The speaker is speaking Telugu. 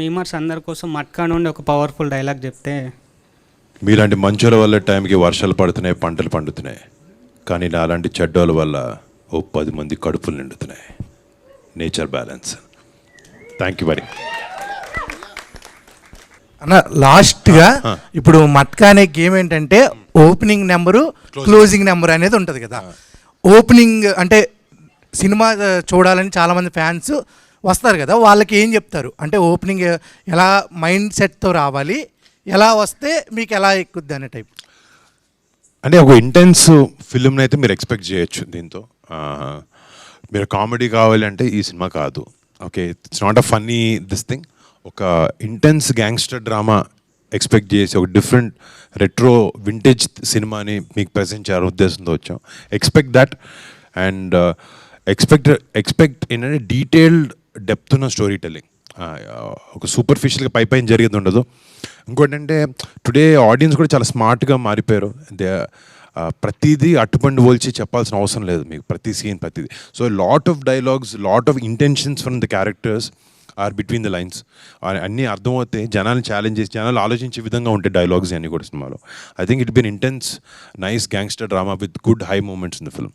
మీమర్స్ అందరి కోసం మట్కా నుండి ఒక పవర్ఫుల్ డైలాగ్ చెప్తే మీలాంటి మంచుల వల్ల టైంకి వర్షాలు పడుతున్నాయి పంటలు పండుతున్నాయి. కానీ నాలాంటి చెడ్డోల వల్ల ఓ పది మంది కడుపులు నిండుతున్నాయి. Nature balance. Thank you very అన్న లాస్ట్గా ఇప్పుడు మట్కా అనే గేమ్ ఏంటంటే ఓపెనింగ్ నెంబరు క్లోజింగ్ నెంబర్ అనేది ఉంటుంది కదా. ఓపెనింగ్ అంటే సినిమా చూడాలని చాలామంది ఫ్యాన్స్ వస్తారు కదా వాళ్ళకి ఏం చెప్తారు? అంటే ఓపెనింగ్ ఎలా మైండ్ సెట్తో రావాలి ఎలా వస్తే మీకు ఎలా ఎక్కుద్ది అనే టైప్. అంటే ఒక ఇంటెన్స్ ఫిల్మ్ని అయితే మీరు ఎక్స్పెక్ట్ చేయొచ్చు దీంతో. మీరు కామెడీ కావాలి అంటే ఈ సినిమా కాదు. Okay it's not a funny this thing. ఒక ఇంటెన్స్ గ్యాంగ్స్టర్ డ్రామా ఎక్స్పెక్ట్ చేసి ఒక డిఫరెంట్ రెట్రో వింటేజ్ సినిమాని మీకు ప్రజెంట్ చేయాలని ఉద్దేశంతో వచ్చాం. Expect that and expect expect ఏంటంటే డీటెయిల్డ్ డెప్త్ ఉన్న స్టోరీ టెల్లింగ్ ఒక సూపర్ఫిషియల్గా పై పైన జరిగేది ఉండదు ఇంకోటి అంటే టుడే ఆడియన్స్ కూడా చాలా స్మార్ట్గా మారిపోయారు. దే ప్రతిదీ అట్టుపండు పోల్చి చెప్పాల్సిన అవసరం లేదు మీకు. ప్రతి సీన్ ప్రతిదీ. So lot of dialogues lot of intentions from the characters are between the lines. అన్నీ అర్థమవుతాయి జనాలు ఛాలెంజ్ చేసి జనాలు ఆలోచించే విధంగా ఉంటాయి డైలాగ్స్ అన్నీ కూడా సినిమాలో. I think it been intense nice gangster drama with good high moments in the film.